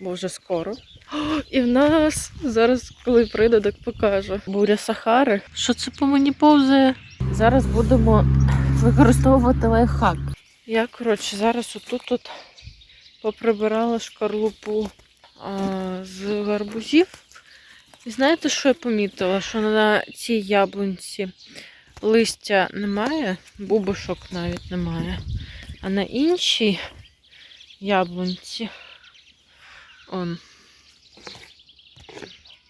бо вже скоро. О, і в нас зараз, коли прийде, так покажу. Буря Сахари. Що це по мені повзає? Зараз будемо використовувати лайфхак. Я, коротше, зараз отут тут поприбирала шкарлупу а, з гарбузів. І знаєте, що я помітила? Що на цій яблунці листя немає, бубушок навіть немає. А на іншій яблунці. Он.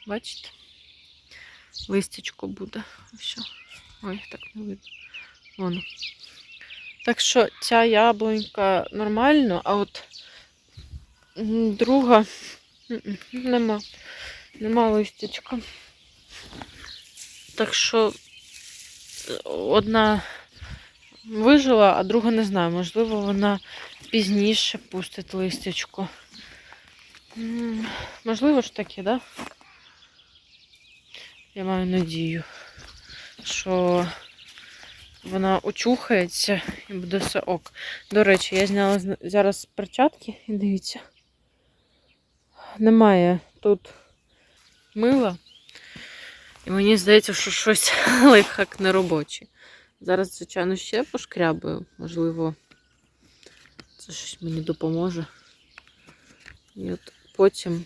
Бачите? Листячко буде. Все. Ой, так не видно. Воно. Так що ця яблунька нормально, а от друга нема. Нема листячка. Так що одна вижила, а друга не знаю. Можливо, вона пізніше пустить листячко. Можливо ж таке, да? Я маю надію, що вона очухається і буде все ок. До речі, я зняла зараз перчатки і дивіться. Немає тут мила. І мені здається, що щось лайфхак не робочий. Зараз, звичайно, ще пошкрябаю. Можливо, це щось мені допоможе. І от потім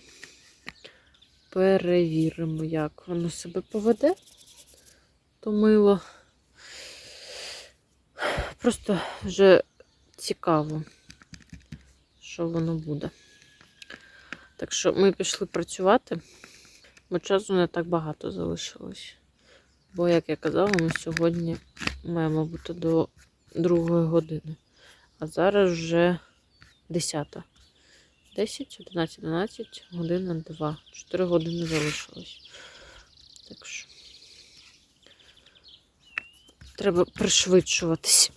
перевіримо, як воно себе поведе. То мило. Просто вже цікаво, що воно буде. Так що ми пішли працювати, бо часу не так багато залишилось. Бо, як я казала, ми сьогодні маємо бути до другої години. А зараз вже 10. 10, 11, 12, година 2. 4 години залишилось. Так що треба пришвидшуватись.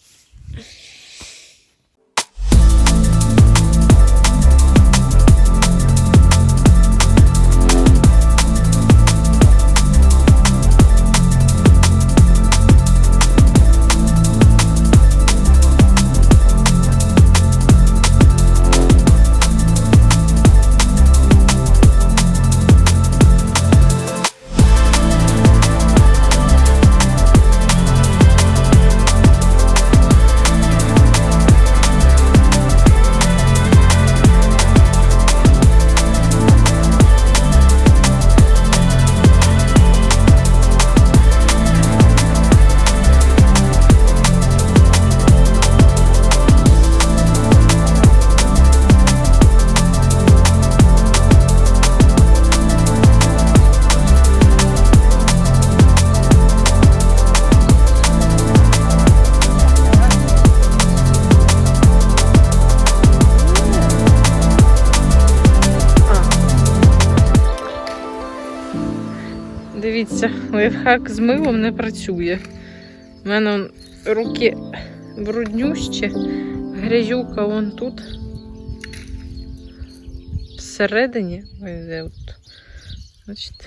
Лайфхак з милом не працює. У мене руки бруднющі, грязюка вон тут. Всередині. Ой, от. Бачите?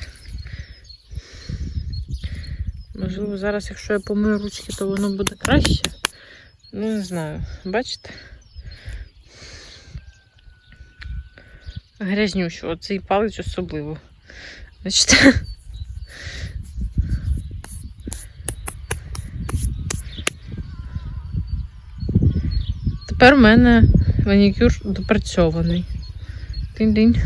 Можливо, зараз, якщо я помию ручки, то воно буде краще. Ну, не знаю. Бачите? Грязнющу, оцей палець особливо. Бачите? Тепер в мене манікюр допрацьований. Тинь-динь.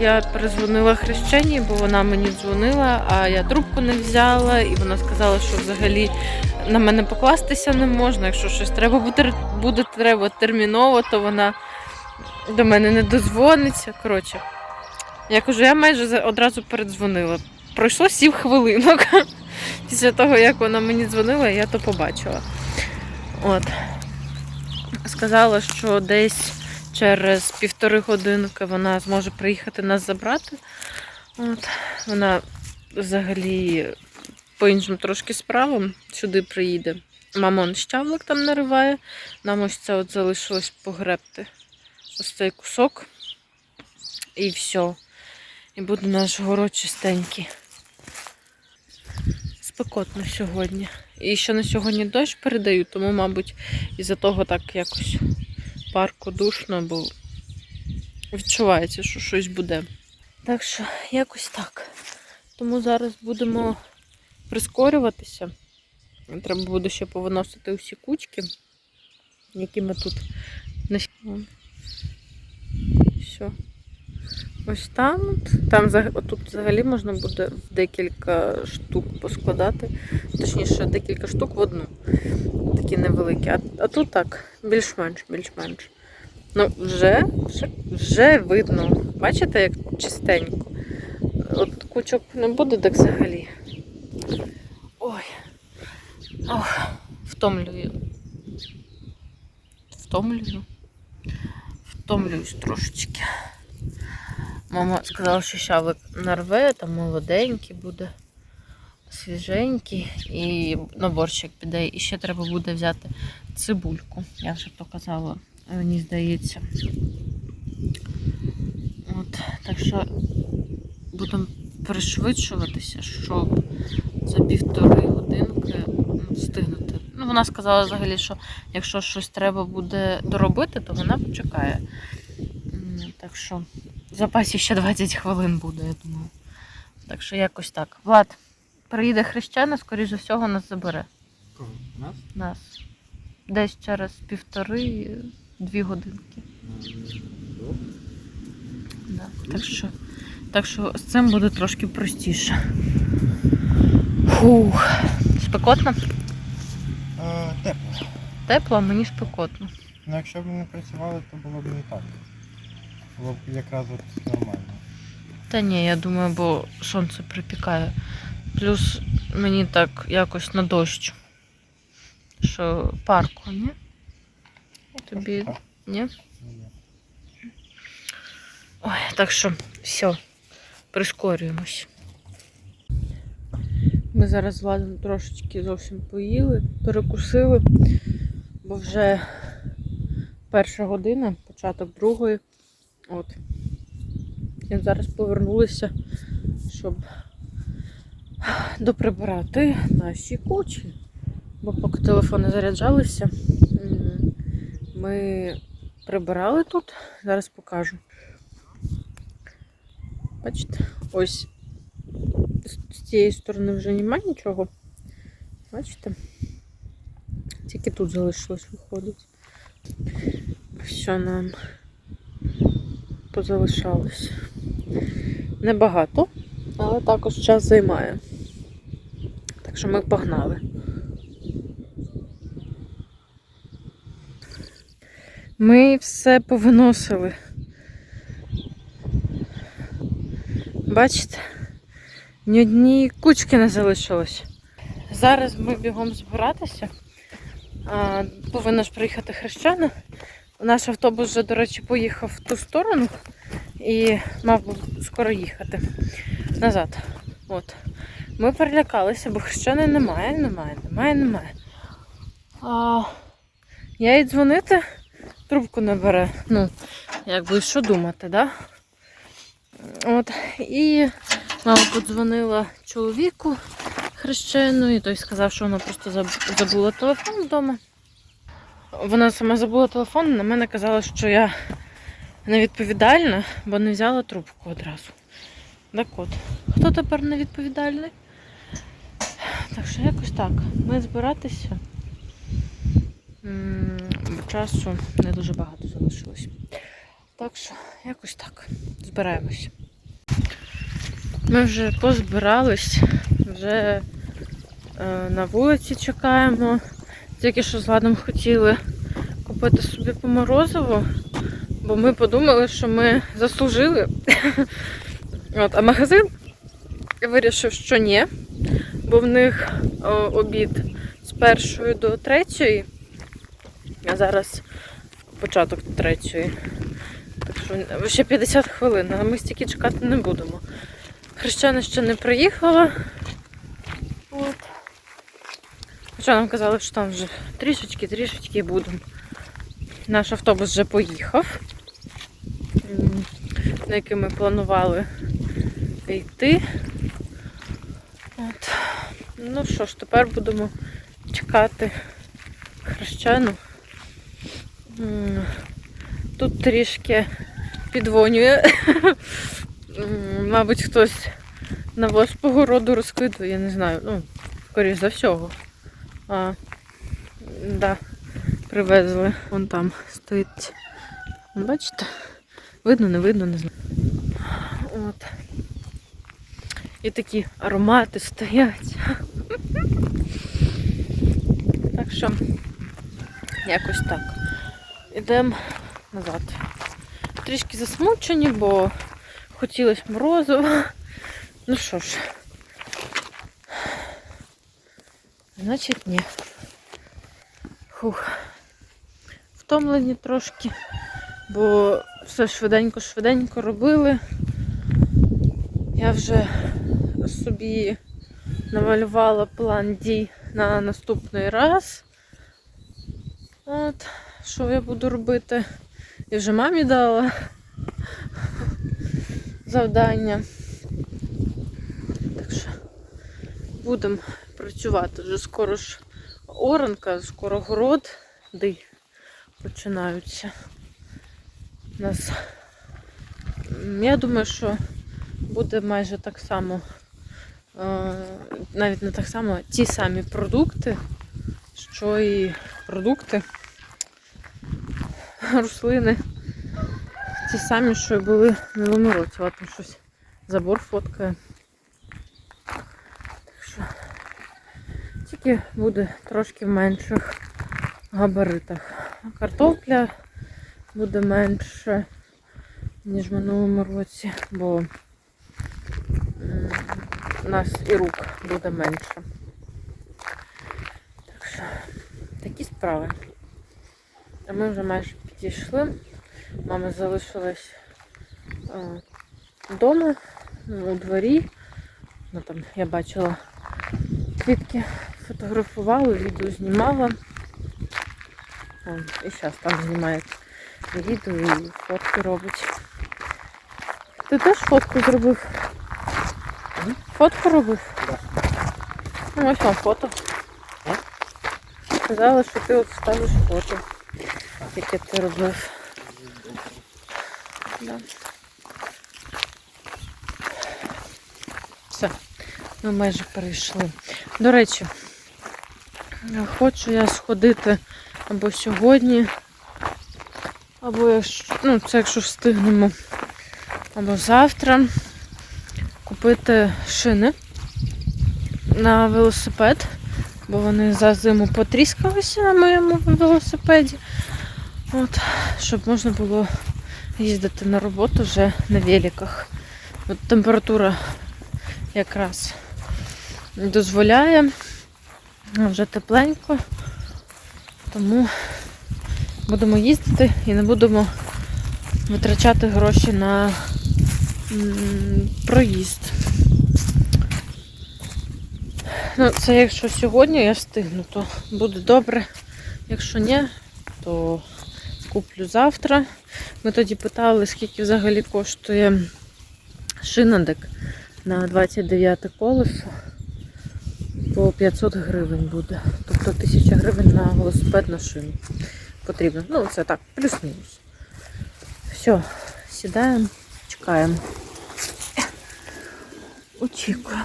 Я перезвонила хрещеній, бо вона мені дзвонила, а я трубку не взяла, і вона сказала, що взагалі на мене покластися не можна. Якщо щось треба буде, буде треба терміново, то вона до мене не дозвониться. Коротше, я кажу, я майже одразу передзвонила. Пройшло сім хвилинок. Після того, як вона мені дзвонила, я то побачила. От. Сказала, що десь через півтори годинки вона зможе приїхати нас забрати. От. Вона взагалі по іншим трошки справам сюди приїде. Мамон щавлик там нариває. Нам ось це от залишилось погребти. Ось цей кусок. І все. І буде наш город чистенький. Спекотно сьогодні. І ще на сьогодні дощ передають, тому, мабуть, із-за того так якось парку душно, бо відчувається, що щось буде. Так що якось так. Тому зараз будемо прискорюватися. Треба буде ще повиносити усі кучки, які ми тут Все. Ось там. Там тут взагалі можна буде декілька штук поскладати. Точніше, декілька штук в одну. Такі невеликі. А, а тут так, більш-менш, більш-менш. Ну, вже, вже, видно. Бачите, як чистенько. От кучок не буде, так взагалі. Ой. Ох, втомлюю. Втомлюю. Втомлююсь трошечки. Мама сказала, що щавлик нарве, там молоденький буде, свіженький і на борщик піде. І ще треба буде взяти цибульку. Я вже показала, мені здається. От, так що будемо пришвидшуватися, щоб за півтори годинки встигнути. Ну, вона сказала взагалі, що якщо щось треба буде доробити, то вона почекає. Так що в запасі ще 20 хвилин буде, я думаю. Так що якось так. Влад, приїде хрещена, скоріш за всього, нас забере. Кого? Нас? Нас. Десь через півтори-дві годинки. Да. Так, що, так що з цим буде трошки простіше. Фух. Спекотно? Е, тепло. Тепло, а мені спекотно. Ну якщо б ми не працювали, то було б не так. Було якраз от нормально. Та ні, я думаю, бо сонце припікає. Плюс мені так якось на дощ. Що парку, ні? Тобі Так, ні? ні. Ой, так що все, прискорюємось. Ми зараз з Владом трошечки зовсім поїли, перекусили, бо вже перша година, початок другої. От. І зараз повернулися, щоб доприбирати наші кучі. Бо поки телефони заряджалися, ми прибирали тут. Зараз покажу. Бачите, ось з- цієї сторони вже немає нічого. Бачите? Тільки тут залишилось виходить. Що нам позалишалось. Небагато, але також час займає. Так що ми погнали. Ми все повиносили. Бачите? Ні одні кучки не залишилось. Зараз ми бігом збиратися. Повинна ж приїхати хрещена. Наш автобус вже, до речі, поїхав в ту сторону і мав би скоро їхати назад. От. Ми перелякалися, бо хрещеної немає, немає, немає, немає. А, я їй дзвонити, трубку не бере. Ну, якби що думати, да? От. І мама подзвонила чоловіку хрещену, і той сказав, що вона просто забула телефон вдома. Вона сама забула телефон, на мене казала, що я невідповідальна, бо не взяла трубку одразу. Так от, хто тепер невідповідальний? Так що якось так. Ми збиратися. Часу не дуже багато залишилось. Так що, якось так. Збираємось. Ми вже позбирались, вже е, на вулиці чекаємо. Тільки що з Ладом хотіли купити собі по морозиву, бо ми подумали, що ми заслужили. От, а магазин вирішив, що ні, бо в них обід з першої до третьої, а зараз початок третьої. Так що ще 50 хвилин, а ми стільки чекати не будемо. Хрещана ще не приїхала. От. Хоча нам казали, що там вже трішечки-трішечки будемо. Наш автобус вже поїхав, на який ми планували йти. От. Ну що ж, тепер будемо чекати хрещану. М, Тут трішки підвонює. Мабуть, хтось навоз по городу розкидує, я не знаю. Ну, скоріш за всього. А, да, привезли. Вон там стоїть. Бачите? Видно, не видно, не знаю. От. І такі аромати стоять. Так що, якось так. Ідемо назад. Трішки засмучені, бо хотілося морозиво. Ну що ж. Значить, ні. Фух. Втомлені трошки, бо все швиденько-швиденько робили. Я вже собі намалювала план дій на наступний раз. От, що я буду робити. І вже мамі дала завдання. Так що будемо працювати. Вже скоро ж оранка, скоро город, починаються. У нас, я думаю, що буде майже так само, е, навіть не так само, ті самі продукти, що і продукти, рослини. Ті самі, що і були в минулому році. Там щось забор фоткає. Так що тільки буде трошки в менших габаритах. Картопля буде менше, ніж в минулому році, бо у нас і рук буде менше. Так що такі справи. А ми вже майже підійшли. Мама залишилась е, вдома, ну, у дворі. Ну, там, я бачила квітки, фотографувала, відео знімала. О, і зараз там знімає відео і фотки робить. Ти теж фотку зробив? Фотку робив? Да. Ну, ось вам фото. А? Сказала, що ти от ставиш фото, яке ти робив. Да. Все, ми майже перейшли. До речі, хочу я сходити або сьогодні, або якщо, ну, це якщо встигнемо, або завтра купити шини на велосипед, бо вони за зиму потріскалися на моєму велосипеді. От, щоб можна було їздити на роботу вже на великах. Температура якраз дозволяє. А Вже тепленько. Тому будемо їздити і не будемо витрачати гроші на проїзд. Ну, це якщо сьогодні я встигну, то буде добре. Якщо ні, то куплю завтра. Ми тоді питали, скільки взагалі коштує шинадик на 29 колесо. По 500 гривень буде. Тобто 1000 гривень на велосипед на шину. Потрібно. Ну, це так, плюс-мінус. Все, сідаємо, чекаємо. Очікуємо.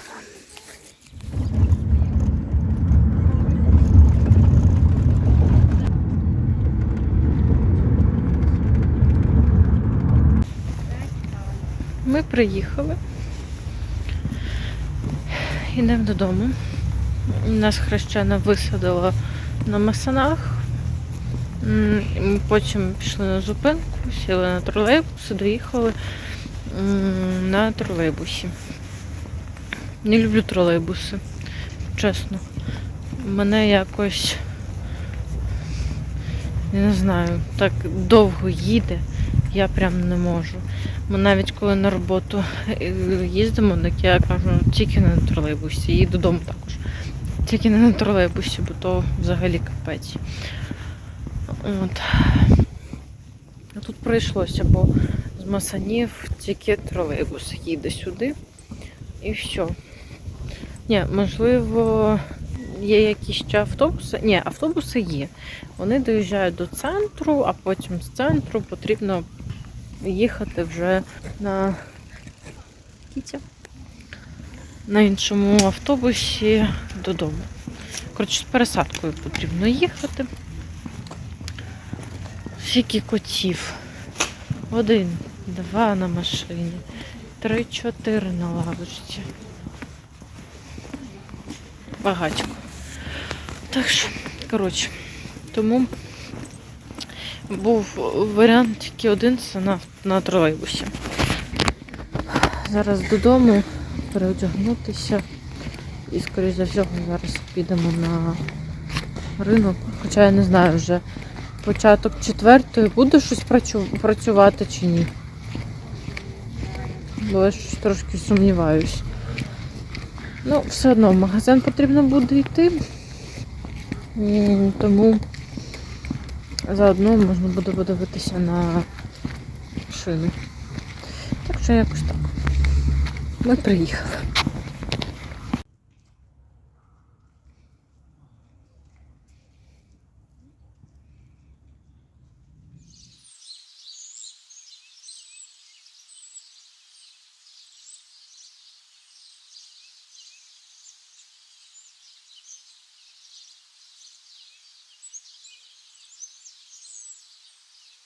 Ми приїхали. йдемо додому. Нас хрещена висадила на Масанах. Ми потім пішли на зупинку, сіли на тролейбус доїхали на тролейбусі. Не люблю тролейбуси, чесно. Мене якось, не знаю, так довго їде, я прям не можу. Ми навіть коли на роботу е, їздимо, так я кажу, тільки на тролейбусі, і додому також. Тільки не на тролейбусі, бо то взагалі капець. От. А тут прийшлося, бо з Масанів тільки тролейбус їде сюди. І все. Ні, можливо, є якісь ще автобуси. Ні, автобуси є. Вони доїжджають до центру, а потім з центру потрібно їхати вже на Кітя. На іншому автобусі додому. Коротше, з пересадкою потрібно їхати. Скільки котів. Один, два на машині, три, чотири на лавочці. Багатько. Так що, коротше, тому був варіант тільки один це на, на тролейбусі. Зараз додому переодягнутися. І, скоріш за всього, зараз підемо на ринок. Хоча я не знаю вже початок четвертої буде щось працювати чи ні. Бо я щось трошки сумніваюсь. Ну, все одно в магазин потрібно буде йти. Тому заодно можна буде подивитися на шини. Так що якось так. Ми приїхали.